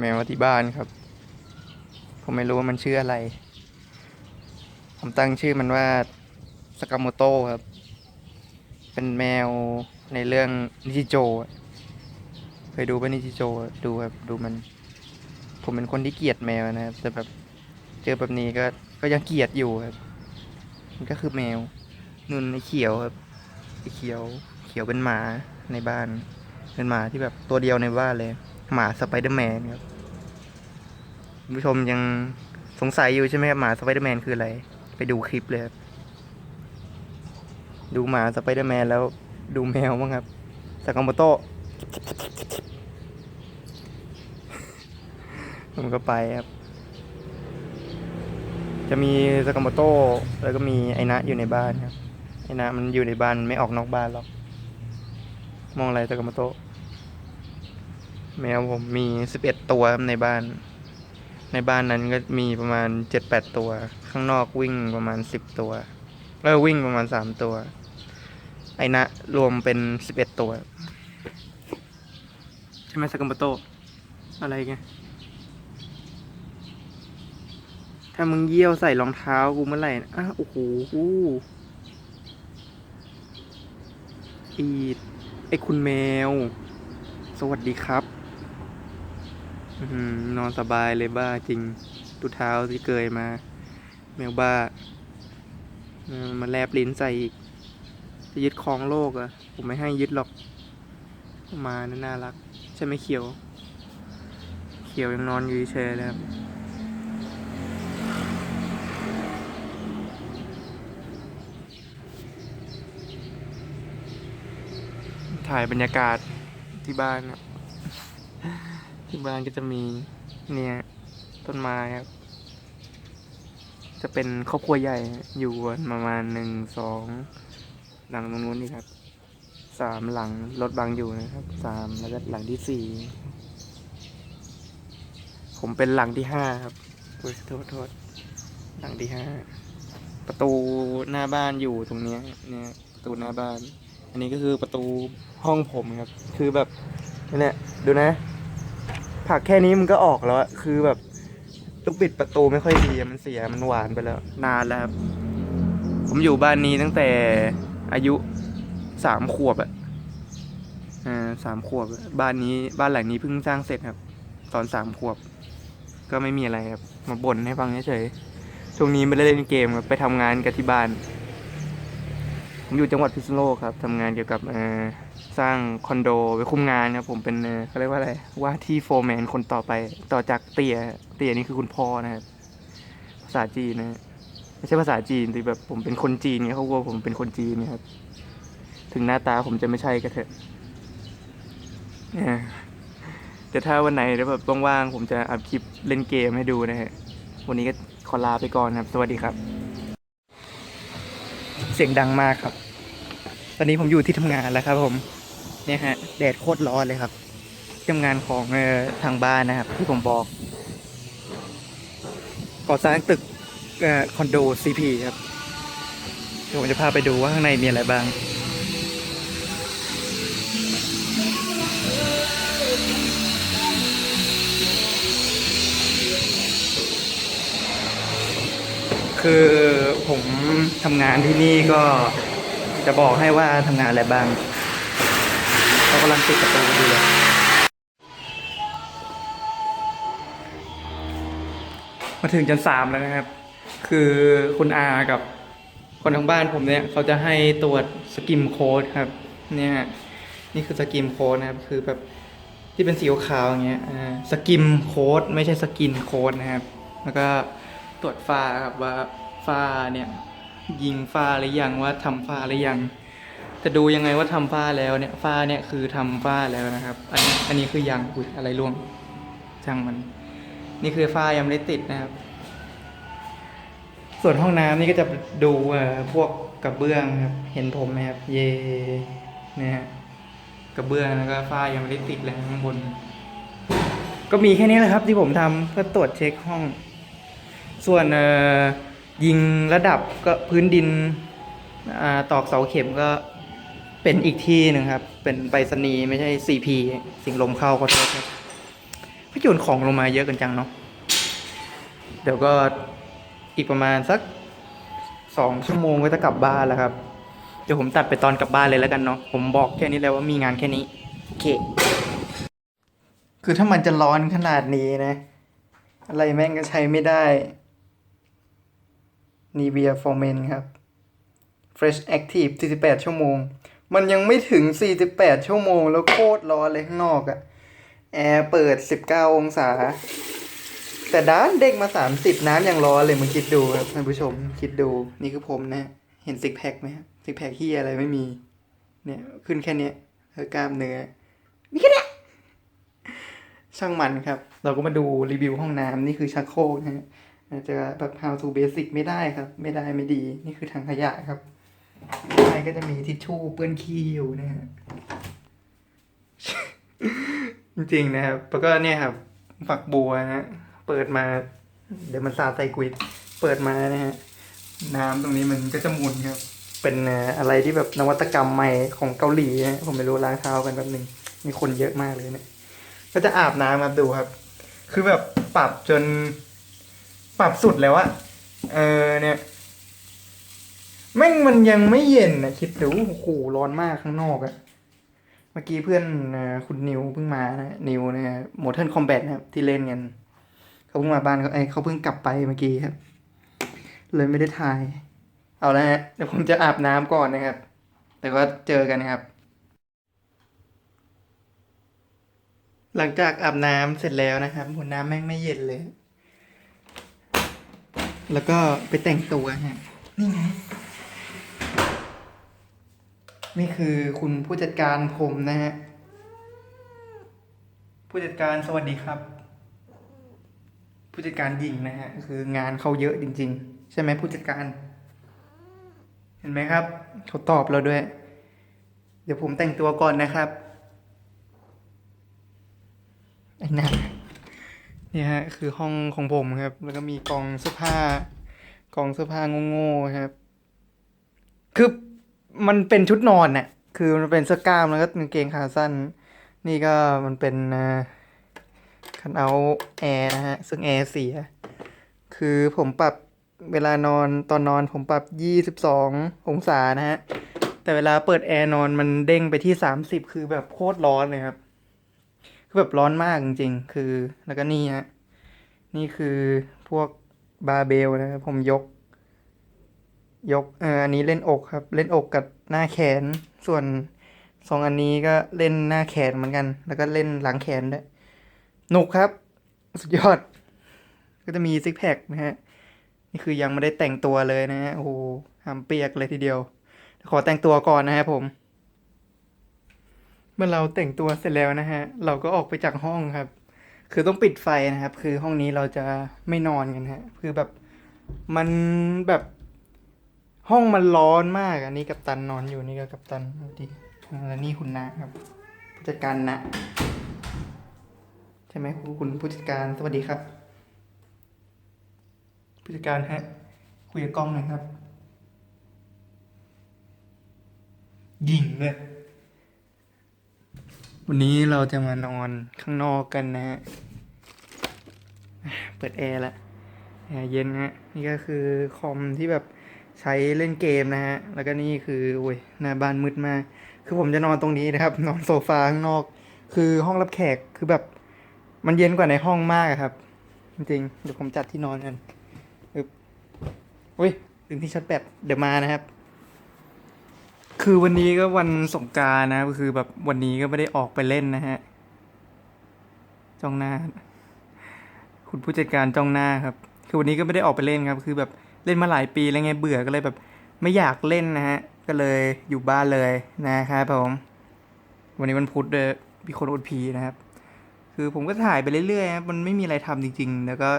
แมวที่บ้านครับ ผมไม่รู้ว่ามันชื่ออะไร ผมตั้งชื่อมันว่าสกามโมโตครับ เป็นแมวในเรื่องนิจิโจอะเคยดูป่ะนิจิโจอะดูครับดูมัน ผมเป็นคนที่เกลียดแมวนะครับ แต่แบบเจอแบบนี้ก็ก็ยังเกลียดอยู่ครับ มันก็คือแมว นุ่นไอเขียวครับไอเขียว เขียวเป็นหมาในบ้าน เป็นหมาที่แบบตัวเดียวในบ้านเลย หมาสไปเดอร์แมนครับคุณผู้ชมยังสงสัยอยู่ใช่ไหมครับหมาสไปเดอร์แมนคืออะไร ไปดูคลิปเลยครับดูหมาสไปเดอร์แมนแล้วดูแมวบ้างครับสากาโมโตะผมก็ไปครับ จะมีสากาโมโตะแล้วก็มีไอนะอยู่ในบ้านครับไอนะมันอยู่ในบ้านไม่ออกนอกบ้านหรอก มองอะไรสากาโมโตะ แมวผมมีสิบเอ็ดตัวในบ้าน ในบ้านนั้นก็มีประมาณเจ็ดแปดตัว ข้างนอกวิ่งประมาณสิบตัวเออวิ่งประมาณสามตัว ไอนะรวมเป็นสิบเอ็ดตัว ใช่ไหมสกาโมโต อะไรไงถ้ามึงเยี่ยวใส่รองเท้ากูเมื่อไหร่นะอ้าโอ้โหอีไอคุณแมว สวัสดีครับ นอนสบายเลยบ้าจริงดูเท้าที่เกยมา แมวบ้าเออมาแลบลิ้นใส่อีก จะยึดครองโลกอะผมไม่ให้ยึดหรอก มานะน่ารัก ใช่ไหมเขียว เขียวยังนอนอยู่เฉยเลยครับถ่ายบรรยากาศที่บ้านครับ ที่บ้านก็จะมีเนี่ยต้นไม้ครับ จะเป็นครอบครัวใหญ่อยู่ประมาณหนึ่งสองหลังตรงนู้นนี่ครับสามหลังรถบังอยู่นะครับสามแล้วก็หลังที่สี่ผมเป็นหลังที่ห้าครับโอ้ยโทษโทษหลังที่ห้าประตูหน้าบ้านอยู่ตรงเนี้ยเนี่ยประตูหน้าบ้าน อันนี้ก็คือประตูห้องผมครับ คือแบบนี่ยดูนะ ผักแค่นี้มันก็ออกแล้วอะคือแบบลูกปิดประตูไม่ค่อยดีมันเสียมันหวานไปแล้ว นานแล้วครับ ผมอยู่บ้านนี้ตั้งแต่อายุสามขวบอะอ่าสามขวบบ้านนี้บ้านหลังนี้เพิ่งสร้างเสร็จครับ ตอนสามขวบ ก็ไม่มีอะไรครับ มาบ่นให้ฟังเฉยๆช่วงนี้ไม่ได้เล่นเกมครับไปทำงานกับที่บ้าน ผมอยู่จังหวัดพิษณุโลกครับทำงานเกี่ยวกับสร้างคอนโดไปคุมงานครับผมเป็นเขาเรียกว่าอะไรว่าที่โฟร์แมนคนต่อไปต่อจากเตียเตียนี่คือคุณพ่อนะครับภาษาจีนนะไม่ใช่ภาษาจีนแต่แบบผมเป็นคนจีนเนี่ยเขากลัวผมเป็นคนจีนนะครับ ถึงหน้าตาผมจะไม่ใช่ก็เถอะนะแต่ถ้าวันไหนแล้วแบบว่างๆผมจะอัพคลิปเล่นเกมให้ดูนะฮะวันนี้ก็ขอลาไปก่อนครับ สวัสดีครับ เสียงดังมากครับ ตอนนี้ผมอยู่ที่ทำงานแล้วครับ ผมเนี่ยฮะแดดโคตรร้อนเลยครับที่ทำงานของออทางบ้านนะครับ ที่ผมบอกก่อสร้างตึกคอนโดซีพีครับเดี๋ยวผมจะพาไปดูว่าข้างในมีอะไรบ้าง คือผมทำงานที่นี่ก็จะบอกให้ว่าทำงานอะไรบ้างเขากำลังติดประตูดูเลยมาถึงชั้นสามแล้วนะครับ คือคุณอากับคนทางบ้านผมเนี่ยเขาจะให้ตรวจสกิมโค้ดครับ เนี่ยนี่คือสกิมโค้ดนะครับ คือแบบที่เป็นสีขาวอย่างเงี้ยอ่าสกิมโค้ดไม่ใช่สกินโค้ดนะครับ แล้วก็ตรวจฝ้าครับว่า ฝ้าเนี่ย ยิงฝ้าหรือยังว่าทำฝ้าหรือยังจะดูยังไงว่าทำฝ้าแล้วเนี่ยฝ้าเนี่ยคือทำฝ้าแล้วนะครับ อันนี้อันนี้คือยังอุ้ยอะไรร่วงช่างมัน นี่คือฝ้ายังไม่ได้ติดนะครับ ส่วนห้องน้ำนี่ก็จะดูเอ่อพวกกระเบื้องครับ เห็นผมไหมครับ เย่เนี่ยฮะกระเบื้องแล้วก็ฝ้ายังไม่ได้ติดเลยข้างบน ก็มีแค่นี้แหละครับที่ผมทำเพื่อตรวจเช็คห้อง ส่วนเอ่อ ยิงระดับก็พื้นดินอตอกเสาเข็มก็เป็นอีกที่หนึ่งครับ เป็นไปรษณีย์ไม่ใช่ CP สิ่งลมเข้าขอโทษครับพี่โยนของลงมาเยอะกันจังเนาะเดี๋ยวก็อีกประมาณสักสองชั่วโมงก็จะกลับบ้านแล้วครับ เดี๋ยวผมตัดไปตอนกลับบ้านเลยแล้วกันเนาะผมบอกแค่นี้แล้วว่ามีงานแค่นี้โอเค คือถ้ามันจะร้อนขนาดนี้นะ อะไรแม่งก็ใช้ไม่ได้ นีเวียฟอร์เมนครับ Fresh Active 48 ชั่วโมง มันยังไม่ถึง 48 ชั่วโมง แล้วโคตรร้อนเลยข้างนอกอะแอร์เปิด 19 องศา แต่ด้านเด้งมา 30 น้ำยังร้อนเลยมึงคิดดูครับท่านผู้ชมคิดดูนี่คือผมนะ เห็นซิกแพคไหมซิกแพคที่อะไรไม่มี เนี่ย ขึ้นแค่นี้เออกล้ามเนื้อมีแค่นี้ช่างมันครับ เราก็มาดูรีวิวห้องน้ำนี่คือชักโครกนะฮะ อาจจะแบบ how to basic ไม่ได้ครับ ไม่ได้ไม่ดี นี่คือทางขยะครับข้างในก็จะมีทิชชู่เปื้อนขี้อยู่นะฮะจริงๆนะครับ แล้วก็เนี่ยครับ ฝักบัวนะฮะ เปิดมา เดี๋ยวมันสาดใส่กวิดเปิดมานะฮะ น้ำตรงนี้มันก็จะหมุนครับ เป็นอะไรที่แบบนวัตกรรมใหม่ของเกาหลีนะผมไม่รู้ล้างเท้ากันแป๊บหนึ่งมีคนเยอะมากเลยเนี่ย ก็จะอาบน้ำครับดูครับ คือแบบปรับจน ปรับสุดแล้วอะเออเนี่ยแม่งมันยังไม่เย็นนะคิดดูโอ้โหร้อนมากข้างนอกอะเมื่อกี้เพื่อนคุณนิวเพิ่งมานะนิวเนะโมเทิร์นคอมแบทนะครับที่เล่นกันเขาเพิ่งมาบ้านเขาไอเขาเพิ่งกลับไปเมื่อกี้ครับ เลยไม่ได้ถ่าย เอาละฮะเดี๋ยวผมจะอาบน้ำก่อนนะครับ แต่ก็เจอกันนะครับ หลังจากอาบน้ำเสร็จแล้วนะครับหัวน้ำแม่งไม่เย็นเลย แล้วก็ไปแต่งตัวฮะนี่ไง นี่คือคุณผู้จัดการผมนะฮะ ผู้จัดการสวัสดีครับ ผู้จัดการหญิงนะฮะ คืองานเขาเยอะจริง ๆ ใช่ไหมผู้จัดการ เห็นไหมครับเขาตอบเราด้วย เดี๋ยวผมแต่งตัวก่อนนะครับไอ้หน้าเนี่ฮะคือห้องของผมครับ แล้วก็มีกองเสื้อผ้ากองเสื้อผ้าโง่ๆครับ คือมันเป็นชุดนอนน่ะ คือมันเป็นเสื้อกล้ามแล้วก็กางเกงขาสั้น นี่ก็มันเป็นคันเอาแอร์นะฮะ ซึ่งแอร์เสีย คือผมปรับเวลานอนตอนนอนผมปรับยี่สิบสององศานะฮะ แต่เวลาเปิดแอร์นอนมันเด้งไปที่สามสิบคือแบบโคตรร้อนเลยครับ คือแบบร้อนมากจริงๆ คือแล้วก็นี่ฮะนี่คือพวกบาเบลนะครับผมยก ยกเอออันนี้เล่นอกครับ เล่นอกกับหน้าแขนส่วนสองอันนี้ก็เล่นหน้าแขนเหมือนกัน แล้วก็เล่นหลังแขนด้วยหนุกครับ สุดยอด ก็จะมีซิกแพคนะฮะนี่คือยังไม่ได้แต่งตัวเลยนะฮะโอ้โหหามเปียกเลยทีเดียว ขอแต่งตัวก่อนนะฮะผม เมื่อเราแต่งตัวเสร็จแล้วนะฮะ เราก็ออกไปจากห้องครับ คือต้องปิดไฟนะครับ คือห้องนี้เราจะไม่นอนกันฮะ คือแบบมันแบบห้องมันร้อนมาก อันนี้กับตันนอนอยู่นี่ก็กับตันดีแล้วนี่คุณนะครับผู้จัดการนะ ใช่ไหมคุณผู้จัดการสวัสดีครับ ผู้จัดการฮะ คุยกับกล้องหน่อยครับ ยิงเลย วันนี้เราจะมานอนข้างนอกกันนะฮะ เปิดแอร์ละแอร์เย็นฮะ นี่ก็คือคอมที่แบบใช้เล่นเกมนะฮะ แล้วก็นี่คือโอ้ยหน้าบ้านมืดมาก คือผมจะนอนตรงนี้นะครับ นอนโซฟาข้างนอก คือห้องรับแขก คือแบบ มันเย็นกว่าในห้องมากครับ จริงๆเดี๋ยวผมจัดที่นอนกันอุ้ยถึงที่ชัดแบตเดี๋ยวมานะครับ คือวันนี้ก็วันสงการนะคือแบบวันนี้ก็ไม่ได้ออกไปเล่นนะฮะ จ้องหน้า คุณผู้จัดการจ้องหน้าครับ คือวันนี้ก็ไม่ได้ออกไปเล่นครับ คือแบบเล่นมาหลายปีแล้วไงเบื่อก็เลยแบบ ไม่อยากเล่นนะฮะ ก็เลยอยู่บ้านเลยนะครับผม วันนี้มันพุธเลยมีคนอดพีนะครับ คือผมก็ถ่ายไปเรื่อยๆครับมันไม่มีอะไรทำจริง ๆ แล้วก็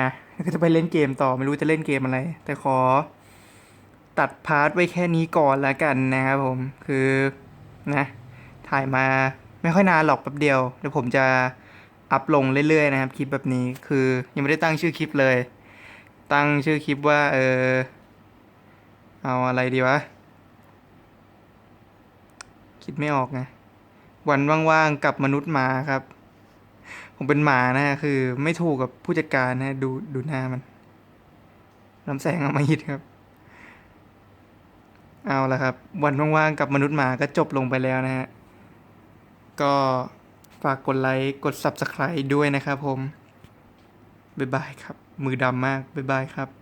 นะก็จะไปเล่นเกมต่อไม่รู้จะเล่นเกมอะไร แต่ขอ ตัดพาร์ทไว้แค่นี้ก่อนละกันนะครับผมคือนะถ่ายมาไม่ค่อยนานหรอกแป๊บเดียวเดี๋ยวผมจะอัพลงเรื่อยๆนะครับคลิปแบบนี้คือยังไม่ได้ตั้งชื่อคลิปเลย ตั้งชื่อคลิปว่าเออเอาอะไรดีวะ คิดไม่ออกไงวันว่างๆกับมนุษย์หมาครับ ผมเป็นหมานะ คือไม่ถูกกับผู้จัดการนะ ดูดูหน้ามันลำแสงเอามาหิดครับ เอาละครับ วันว่างๆกับมนุษย์หมาก็จบลงไปแล้วนะฮะ ก็ฝากกดไลค์กด Subscribe ด้วยนะครับผม บ๊ายบายครับ มือดำมาก บ๊ายบายครับ